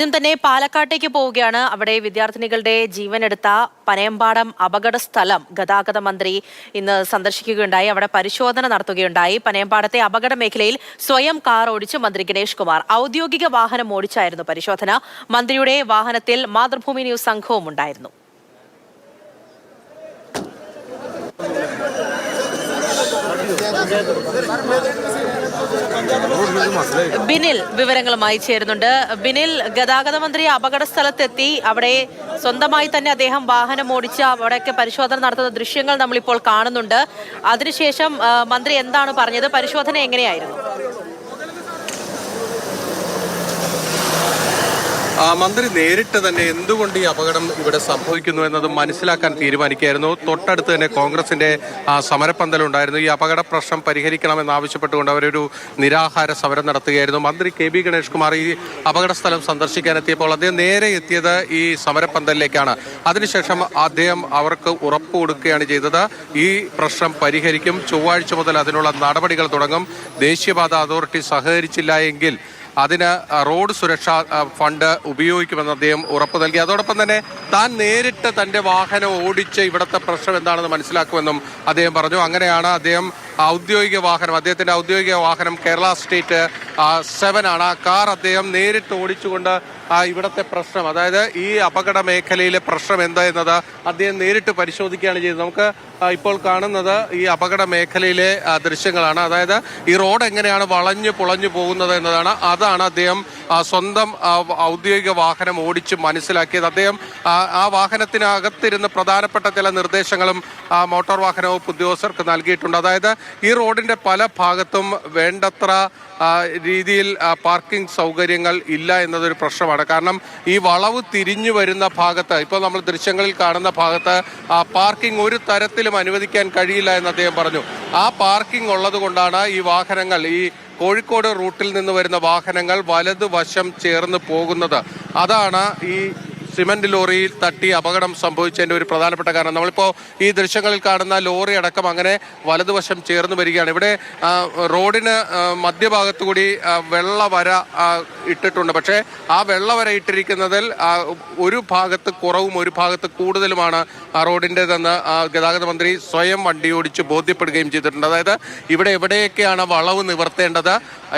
ആദ്യം തന്നെ പാലക്കാട്ടേക്ക് പോവുകയാണ്. അവിടെ വിദ്യാർത്ഥിനികളുടെ ജീവനെടുത്ത പനയമ്പാടം അപകട സ്ഥലം ഗതാഗത മന്ത്രി ഇന്ന് സന്ദർശിക്കുകയുണ്ടായി. അവിടെ പരിശോധന നടത്തുകയുണ്ടായി. പനയമ്പാടത്തെ അപകട മേഖലയിൽ സ്വയം കാർ ഓടിച്ച് മന്ത്രി ഗണേഷ് കുമാർ. ഔദ്യോഗിക വാഹനം ഓടിച്ചായിരുന്നു പരിശോധന. മന്ത്രിയുടെ വാഹനത്തിൽ മാതൃഭൂമി ന്യൂസ് സംഘവും ഉണ്ടായിരുന്നു. ബിനിൽ വിവരങ്ങളുമായി ചേരുന്നുണ്ട്. ബിനിൽ ഗതാഗത മന്ത്രി അപകട സ്ഥലത്തെത്തി. അവിടെ സ്വന്തമായി തന്നെ അദ്ദേഹം വാഹനം ഓടിച്ച് അവിടെയൊക്കെ പരിശോധന നടത്തുന്ന ദൃശ്യങ്ങൾ നമ്മളിപ്പോൾ കാണുന്നുണ്ട്. അതിനുശേഷം മന്ത്രി എന്താണ് പറഞ്ഞത്? പരിശോധന എങ്ങനെയായിരുന്നു? മന്ത്രി നേരിട്ട് തന്നെ എന്തുകൊണ്ട് ഈ അപകടം ഇവിടെ സംഭവിക്കുന്നു എന്നത് മനസ്സിലാക്കാൻ തീരുമാനിക്കുകയായിരുന്നു. തൊട്ടടുത്ത് തന്നെ കോൺഗ്രസിന്റെ സമരപ്പന്തലുണ്ടായിരുന്നു ഈ അപകട പ്രശ്നം പരിഹരിക്കണമെന്ന് ആവശ്യപ്പെട്ടുകൊണ്ട് അവരൊരു നിരാഹാര സമരം നടത്തുകയായിരുന്നു. മന്ത്രി കെ ബി ഗണേഷ് കുമാർ ഈ അപകട സ്ഥലം സന്ദർശിക്കാനെത്തിയപ്പോൾ അദ്ദേഹം നേരെ എത്തിയത് ഈ സമരപ്പന്തലിലേക്കാണ്. അതിനുശേഷം അദ്ദേഹം അവർക്ക് ഉറപ്പ് കൊടുക്കുകയാണ് ചെയ്തത്. ഈ പ്രശ്നം പരിഹരിക്കും. ചൊവ്വാഴ്ച മുതൽ അതിനുള്ള നടപടികൾ തുടങ്ങും. ദേശീയപാത അതോറിറ്റി സഹകരിച്ചില്ല എങ്കിൽ അതിന് റോഡ് സുരക്ഷാ ഫണ്ട് ഉപയോഗിക്കുമെന്ന് അദ്ദേഹം ഉറപ്പ് നൽകി. അതോടൊപ്പം തന്നെ താൻ നേരിട്ട് തന്റെ വാഹനം ഓടിച്ച് ഇവിടുത്തെ പ്രശ്നം എന്താണെന്ന് മനസ്സിലാക്കുമെന്നും അദ്ദേഹം പറഞ്ഞു. അങ്ങനെയാണ് അദ്ദേഹം ഔദ്യോഗിക വാഹനം അദ്ദേഹത്തിന്റെ ഔദ്യോഗിക വാഹനം കേരള സ്റ്റേറ്റ് സെവൻ ആണ്. ആ കാർ അദ്ദേഹം നേരിട്ട് ഓടിച്ചുകൊണ്ട് ഇവിടുത്തെ പ്രശ്നം. അതായത് ഈ അപകട മേഖലയിലെ പ്രശ്നം എന്താ എന്നത് അദ്ദേഹം നേരിട്ട് പരിശോധിക്കുകയാണ് ചെയ്തത്. നമുക്ക് ഇപ്പോൾ കാണുന്നത് ഈ അപകട മേഖലയിലെ ദൃശ്യങ്ങളാണ്. അതായത് ഈ റോഡ് എങ്ങനെയാണ് വളഞ്ഞു പുളഞ്ഞു പോകുന്നത് എന്നതാണ്. അതാണ് അദ്ദേഹം സ്വന്തം ഔദ്യോഗിക വാഹനം ഓടിച്ച് മനസ്സിലാക്കിയത്. അദ്ദേഹം ആ, വാഹനത്തിനകത്തിരുന്ന് പ്രധാനപ്പെട്ട ചില നിർദ്ദേശങ്ങളും മോട്ടോർ വാഹന വകുപ്പ് ഉദ്യോഗസ്ഥർക്ക് നൽകിയിട്ടുണ്ട്. അതായത് ഈ റോഡിന്റെ പല ഭാഗത്തും വേണ്ടത്ര രീതിയിൽ പാർക്കിംഗ് സൗകര്യങ്ങൾ ഇല്ല എന്നതൊരു പ്രശ്നമാണ്. കാരണം ഈ വളവ് തിരിഞ്ഞു വരുന്ന ഭാഗത്ത് ഇപ്പോൾ നമ്മൾ ദൃശ്യങ്ങളിൽ കാണുന്ന ഭാഗത്ത് ആ, പാർക്കിംഗ് ഒരു തരത്തിലും അനുവദിക്കാൻ കഴിയില്ല എന്ന് അദ്ദേഹം പറഞ്ഞു. ആ പാർക്കിംഗ് ഉള്ളത് കൊണ്ടാണ് ഈ വാഹനങ്ങൾ ഈ കോഴിക്കോട് റൂട്ടിൽ നിന്ന് വരുന്ന വാഹനങ്ങൾ വലതുവശം ചേർന്ന് പോകുന്നത്. അതാണ് ഈ സിമന്റ് ലോറിയിൽ തട്ടി അപകടം സംഭവിച്ചതിന്റെ ഒരു പ്രധാനപ്പെട്ട കാരണം. നമ്മളിപ്പോൾ ഈ ദൃശ്യങ്ങളിൽ കാണുന്ന ലോറി അടക്കം അങ്ങനെ വലതുവശം ചേർന്ന് വരികയാണ്. ഇവിടെ റോഡിന് മധ്യഭാഗത്തു കൂടി വെള്ളവര വെള്ള വര ഇട്ടിട്ടുണ്ട്. പക്ഷേ ആ വെള്ള വര ഇട്ടിരിക്കുന്നതിൽ ഒരു ഭാഗത്ത് കുറവും ഒരു ഭാഗത്ത് കൂടുതലുമാണ് റോഡിന്റെതെന്ന് ഗതാഗത മന്ത്രി സ്വയം വണ്ടി ഓടിച്ച് ബോധ്യപ്പെടുകയും ചെയ്തിട്ടുണ്ട്. അതായത് ഇവിടെ എവിടെയൊക്കെയാണ് വളവ് നിവർത്തേണ്ടത്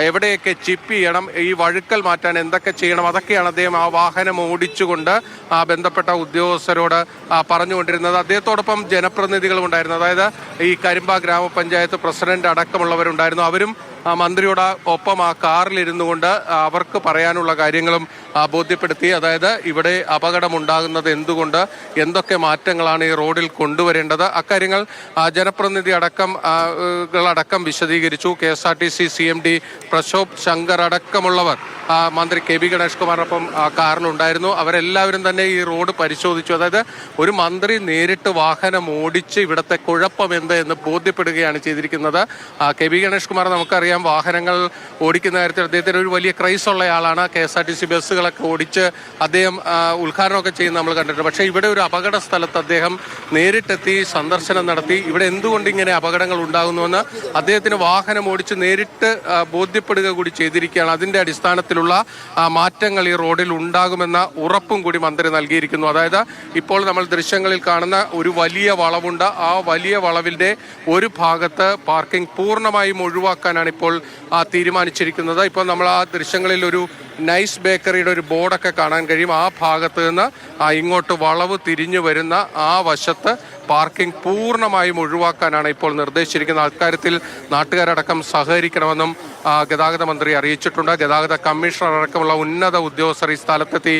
എവിടെയൊക്കെ ചിപ്പ് ചെയ്യണം ഈ വഴുക്കൽ മാറ്റാൻ എന്തൊക്കെ ചെയ്യണം അതൊക്കെയാണ് അദ്ദേഹം ആ വാഹനം ഓടിച്ചുകൊണ്ട് ബന്ധപ്പെട്ട ഉദ്യോഗസ്ഥരോട് ആ പറഞ്ഞുകൊണ്ടിരുന്നത്. അദ്ദേഹത്തോടൊപ്പം ജനപ്രതിനിധികളും ഉണ്ടായിരുന്നു. അതായത് ഈ കരിമ്പ ഗ്രാമപഞ്ചായത്ത് പ്രസിഡന്റ് അടക്കമുള്ളവരുണ്ടായിരുന്നു. അവരും മന്ത്രിയുടെ ഒപ്പം ആ കാറിലിരുന്നു കൊണ്ട് അവർക്ക് പറയാനുള്ള കാര്യങ്ങളും ആ, ബോധ്യപ്പെടുത്തി അതായത് ഇവിടെ അപകടമുണ്ടാകുന്നത് എന്തുകൊണ്ട് എന്തൊക്കെ മാറ്റങ്ങളാണ് ഈ റോഡിൽ കൊണ്ടുവരേണ്ടത് അക്കാര്യങ്ങൾ ജനപ്രതിനിധി അടക്കം അടക്കം വിശദീകരിച്ചു. K S R T C C M D Prashobh Shankar അടക്കമുള്ളവർ മന്ത്രി കെ ബി ഗണേഷ് കുമാറിനൊപ്പം കാറിലുണ്ടായിരുന്നു. അവരെല്ലാവരും തന്നെ ഈ റോഡ് പരിശോധിച്ചു. അതായത് ഒരു മന്ത്രി നേരിട്ട് വാഹനം ഓടിച്ച് ഇവിടുത്തെ കുഴപ്പം എന്ത് എന്ന് ബോധ്യപ്പെടുകയാണ് ചെയ്തിരിക്കുന്നത്. കെ ബി ഗണേഷ് കുമാർ നമുക്കറിയാം വാഹനങ്ങൾ ഓടിക്കുന്ന കാര്യത്തിൽ അദ്ദേഹത്തിന് ഒരു വലിയ craze ഉള്ളയാളാണ് K S R T C ബസ്സുകളൊക്കെ ഓടിച്ച് അദ്ദേഹം ഉദ്ഘാടനമൊക്കെ ചെയ്യുന്ന നമ്മൾ കണ്ടിട്ടുണ്ട്. പക്ഷേ ഇവിടെ ഒരു അപകട സ്ഥലത്ത് അദ്ദേഹം നേരിട്ടെത്തി സന്ദർശനം നടത്തി. ഇവിടെ എന്തുകൊണ്ട് ഇങ്ങനെ അപകടങ്ങൾ ഉണ്ടാകുന്നുവെന്ന് അദ്ദേഹത്തിന് വാഹനം ഓടിച്ച് നേരിട്ട് ബോധ്യപ്പെടുക കൂടി ചെയ്തിരിക്കുകയാണ്. അതിന്റെ അടിസ്ഥാനത്തിലുള്ള മാറ്റങ്ങൾ ഈ റോഡിൽ ഉണ്ടാകുമെന്ന ഉറപ്പും കൂടി മന്ത്രി നൽകിയിരിക്കുന്നു. അതായത് ഇപ്പോൾ നമ്മൾ ദൃശ്യങ്ങളിൽ കാണുന്ന ഒരു വലിയ വളവുണ്ട്. ആ വലിയ വളവിന്റെ ഒരു ഭാഗത്ത് പാർക്കിംഗ് പൂർണമായും ഒഴിവാക്കാനാണ് ഇപ്പോൾ തീരുമാനിച്ചിരിക്കുന്നത്. ഇപ്പോൾ നമ്മൾ ആ ദൃശ്യങ്ങളിൽ ഒരു നൈസ് ബേക്കറിയുടെ ഒരു ബോർഡൊക്കെ കാണാൻ കഴിയും. ആ ഭാഗത്ത് നിന്ന് ഇങ്ങോട്ട് വളവ് തിരിഞ്ഞു വരുന്ന ആ വശത്ത് പാർക്കിംഗ് പൂർണമായും ഒഴിവാക്കാനാണ് ഇപ്പോൾ നിർദ്ദേശിച്ചിരിക്കുന്നത്. അക്കാര്യത്തിൽ നാട്ടുകാരടക്കം സഹകരിക്കണമെന്നും ഗതാഗത മന്ത്രി അറിയിച്ചിട്ടുണ്ട്. ഗതാഗത കമ്മീഷണർ അടക്കമുള്ള ഉന്നത ഉദ്യോഗസ്ഥർ ഈ സ്ഥലത്തെത്തി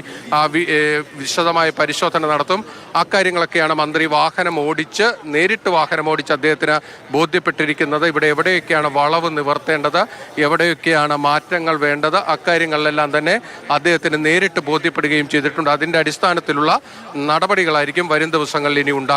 വിശദമായ പരിശോധന നടത്തും. അക്കാര്യങ്ങളൊക്കെയാണ് മന്ത്രി വാഹനം ഓടിച്ച് നേരിട്ട് വാഹനം ഓടിച്ച് അദ്ദേഹത്തിന് ബോധ്യപ്പെട്ടിരിക്കുന്നത്. ഇവിടെ എവിടെയൊക്കെയാണ് വളവ് നിവർത്തേണ്ടത്? എവിടെയൊക്കെയാണ് മാറ്റങ്ങൾ വേണ്ടത്? അക്കാര്യങ്ങളിലെല്ലാം തന്നെ അദ്ദേഹത്തിന് നേരിട്ട് ബോധ്യപ്പെടുകയും ചെയ്തിട്ടുണ്ട്. അതിന്റെ അടിസ്ഥാനത്തിലുള്ള നടപടികളായിരിക്കും വരും ദിവസങ്ങളിൽ ഇനി ഉണ്ടാകുക